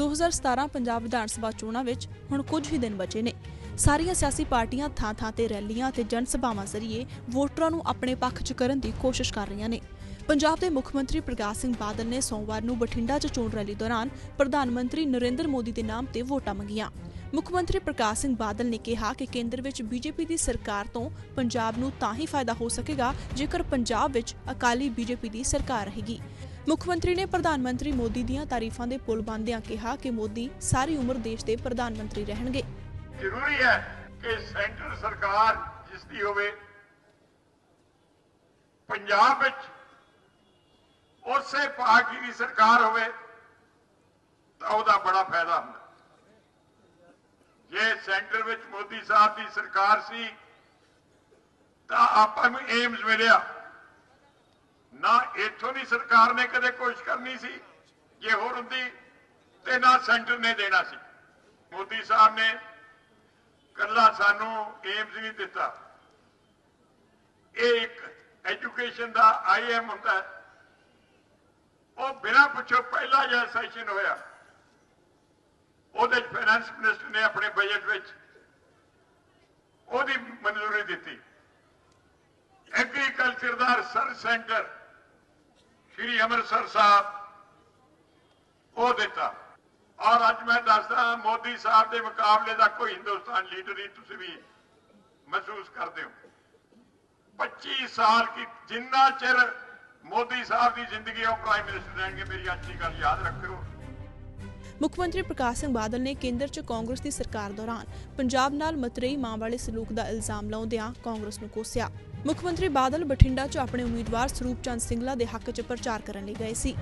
2017 ਪੰਜਾਬ ਵਿਧਾਨ ਸਭਾ ਚੋਣਾਂ ਵਿੱਚ ਹੁਣ ਕੁਝ ਹੀ ਦਿਨ ਬਚੇ ਨੇ। ਸਾਰੀਆਂ ਸਿਆਸੀ ਪਾਰਟੀਆਂ ਥਾਂ-ਥਾਂ ਤੇ ਰੈਲੀਆਂ ਤੇ ਜਨ ਸਭਾਵਾਂ ਜ਼ਰੀਏ ਵੋਟਰਾਂ ਨੂੰ ਆਪਣੇ ਪੱਖ 'ਚ ਕਰਨ ਦੀ ਕੋਸ਼ਿਸ਼ ਕਰ ਰਹੀਆਂ ਨੇ। ਪੰਜਾਬ ਦੇ ਮੁੱਖ ਮੰਤਰੀ ਪ੍ਰਕਾਸ਼ ਸਿੰਘ ਬਾਦਲ ਨੇ ਸੋਮਵਾਰ ਨੂੰ ਬਠਿੰਡਾ 'ਚ ਚੋਣ ਰੈਲੀ ਦੌਰਾਨ ਪ੍ਰਧਾਨ ਮੰਤਰੀ ਨਰਿੰਦਰ ਮੋਦੀ ਦੇ ਨਾਮ ਤੇ ਵੋਟਾਂ ਮੰਗੀਆਂ। ਮੁੱਖ ਮੰਤਰੀ ਪ੍ਰਕਾਸ਼ ਸਿੰਘ ਬਾਦਲ ਨੇ ਕਿਹਾ ਕਿ ਕੇਂਦਰ ਵਿੱਚ ਬੀਜੇਪੀ ਦੀ ਸਰਕਾਰ ਤੋਂ ਪੰਜਾਬ ਨੂੰ ਤਾਂ ਹੀ ਫਾਇਦਾ ਹੋ ਸਕੇਗਾ ਜੇਕਰ ਪੰਜਾਬ ਵਿੱਚ ਅਕਾਲੀ ਬੀਜੇਪੀ ਦੀ ਸਰਕਾਰ ਰਹੇਗੀ। ਮੁੱਖ ਮੰਤਰੀ ਨੇ ਪ੍ਰਧਾਨ ਮੰਤਰੀ ਮੋਦੀ ਦੀਆਂ ਤਾਰੀਫਾਂ ਦੇ ਪੁਲ ਬੰਦਿਆਂ ਕਿਹਾ ਕਿ ਮੋਦੀ ਸਾਰੀ ਉਮਰ ਦੇਸ਼ ਦੇ ਪ੍ਰਧਾਨ ਮੰਤਰੀ ਰਹਿਣਗੇ। ਜ਼ਰੂਰੀ ਹੈ ਕਿ ਸੈਂਟਰ ਸਰਕਾਰ ਜਿਸ ਦੀ ਹੋਵੇ, ਪੰਜਾਬ ਵਿੱਚ ਉਸੇ ਪਾਰਟੀ ਦੀ ਸਰਕਾਰ ਹੋਵੇ, ਤਾਂ ਉਹਦਾ ਬੜਾ ਫਾਇਦਾ ਹੁੰਦਾ। ਜੇ ਸੈਂਟਰ ਵਿੱਚ ਮੋਦੀ ਸਾਹਿਬ ਦੀ ਸਰਕਾਰ ਸੀ, ਤਾਂ ਆਪਾਂ ਨੂੰ ਏਮਸ ਮਿਲਿਆ। ਨਾ ਇੱਥੋਂ ਦੀ ਸਰਕਾਰ ਨੇ ਕਦੇ ਕੋਸ਼ਿਸ਼ ਕਰਨੀ ਸੀ ਜੇ ਹੋਰ ਹੁੰਦੀ ਤੇ ਨਾ ਸੈਂਟਰ ਨੇ ਦੇਣਾ ਸੀ। ਮੋਦੀ ਸਾਹਿਬ ਨੇ ਕੱਲਾ ਸਾਨੂੰ ਏਮਸ ਨਹੀਂ ਦਿੱਤਾ। ਇਹ ਇੱਕ ਐਜੂਕੇਸ਼ਨ ਦਾ ਆਈਐਮ ਹੁੰਦਾ ਉਹ ਬਿਨਾਂ ਪੁੱਛੋ ਪਹਿਲਾ ਜਿਹਾ ਸੈਸ਼ਨ ਹੋਇਆ। ਉਹਦੇ ਚ ਫਾਈਨੈਂਸ ਮਿਨਿਸਟਰ ਨੇ ਆਪਣੇ ਬਜਟ ਵਿੱਚ ਉਹਦੀ ਮਨਜ਼ੂਰੀ ਦਿੱਤੀ। ਐਗਰੀਕਲਚਰ ਦਾ ਰਿਸਰਚ ਸੈਂਟਰ ਸ਼੍ਰੀ ਅੰਮ੍ਰਿਤਸਰ ਸਾਹਿਬ, ਉਹ ਦਿੱਤਾ। ਔਰ ਅੱਜ ਮੈਂ ਦੱਸਦਾ, ਮੋਦੀ ਸਾਹਿਬ ਦੇ ਮੁਕਾਬਲੇ ਦਾ ਕੋਈ ਹਿੰਦੁਸਤਾਨ ਲੀਡਰ ਨਹੀਂ, ਤੁਸੀਂ ਵੀ ਮਹਿਸੂਸ ਕਰਦੇ ਹੋ। 25 ਸਾਲ ਕੀ, ਜਿੰਨਾ ਚਿਰ ਮੋਦੀ ਸਾਹਿਬ ਦੀ ਜ਼ਿੰਦਗੀ ਉਹ ਪ੍ਰਾਈਮ ਮਿਨਿਸਟਰ ਰਹਿਣਗੇ, ਮੇਰੀ ਅੱਜ ਗੱਲ ਯਾਦ ਰੱਖਿਓ। ਮੁੱਖ ਮੰਤਰੀ ਪ੍ਰਕਾਸ਼ ਸਿੰਘ ਬਾਦਲ ਨੇ ਕੇਂਦਰ 'ਚ ਕਾਂਗਰਸ ਦੀ ਸਰਕਾਰ ਦੌਰਾਨ ਪੰਜਾਬ ਨਾਲ ਮਤਰੇਈ ਮਾਂ ਵਾਲੇ ਸਲੂਕ ਦਾ ਇਲਜ਼ਾਮ ਲਾਉਂਦਿਆਂ ਕਾਂਗਰਸ ਨੂੰ ਕੋਸਿਆ। ਮੁੱਖ ਮੰਤਰੀ ਬਾਦਲ ਬਠਿੰਡਾ 'ਚ ਆਪਣੇ ਉਮੀਦਵਾਰ ਸਰੂਪ ਚੰਦ ਸਿੰਗਲਾ ਦੇ ਹੱਕ 'ਚ ਪ੍ਰਚਾਰ ਕਰਨ ਲਈ ਗਏ ਸੀ।